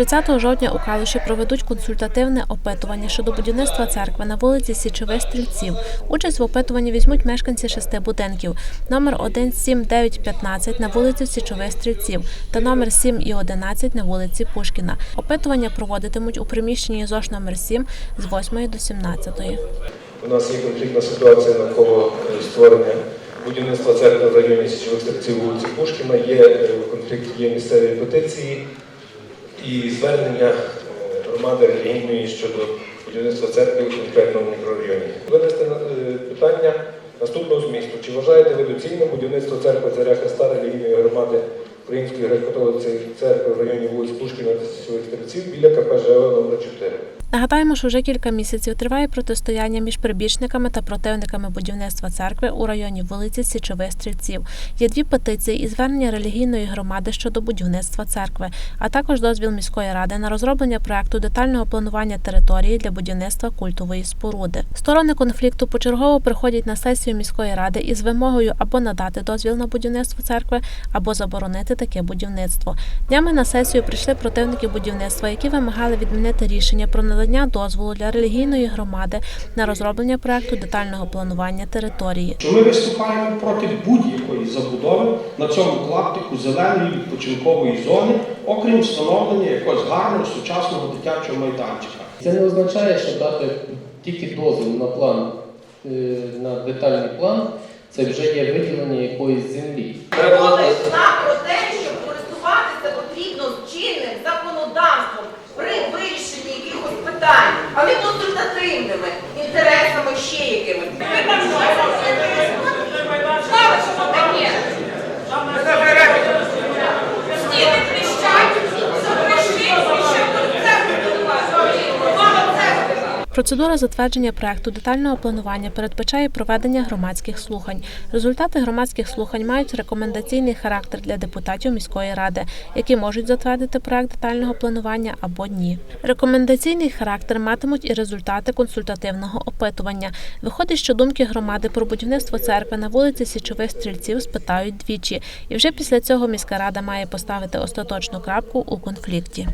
30 жовтня у Калуші проведуть консультативне опитування щодо будівництва церкви на вулиці Січових Стрільців. Участь в опитуванні візьмуть мешканці шести будинків: номер 1, 7, 9, 15 на вулиці Січових Стрільців та номер 7 і 11 на вулиці Пушкіна. Опитування проводитимуть у приміщенні ЗОЖ номер 7 з 8 до 17. У нас є конфліктна ситуація навколо е, створення будівництва церкви в районі Січових стрільців вулиці Пушкіна. Є е, конфлікт, є місцеві петиції і звернення е, громади релігійної щодо будівництва церкви у конкретному мікрорайоні. Винести е, питання наступного змісту. Чи вважаєте ви доцільним будівництво церкви Царя Христа релігійної громади Української греко-католицької церкви в районі вулиць Пушкіна та Січових стрільців біля КПЖ номер 4 Нагадаємо, що вже кілька місяців триває протистояння між прибічниками та противниками будівництва церкви у районі вулиці Січових Стрільців. Є дві петиції і звернення релігійної громади щодо будівництва церкви, а також дозвіл міської ради на розроблення проекту детального планування території для будівництва культової споруди. Сторони конфлікту почергово приходять на сесію міської ради із вимогою або надати дозвіл на будівництво церкви, або заборонити таке будівництво. Днями на сесію прийшли противники будівництва, які вимагали відмінити рішення про надання дозволу для релігійної громади на розроблення проекту детального планування території. що ми виступаємо проти будь-якої забудови на цьому клаптику зеленої відпочинкової зони, окрім встановлення якогось гарного сучасного дитячого майданчика. Це не означає, що дати тільки дозвіл на план, е, на детальний план, це вже є виділення якоїсь землі. Мова консультативними інтересами ще якимись. Слава, що воно таке? Стіни тріщать, запрещить, ще церкви будувати. Мама церкви. Процедура затвердження проекту детального планування передбачає проведення громадських слухань. Результати громадських слухань мають рекомендаційний характер для депутатів міської ради, які можуть затвердити проект детального планування або ні. Рекомендаційний характер матимуть і результати консультативного опитування. Виходить, що думки громади про будівництво церкви на вулиці Січових стрільців спитають двічі, і вже після цього міська рада має поставити остаточну крапку у конфлікті.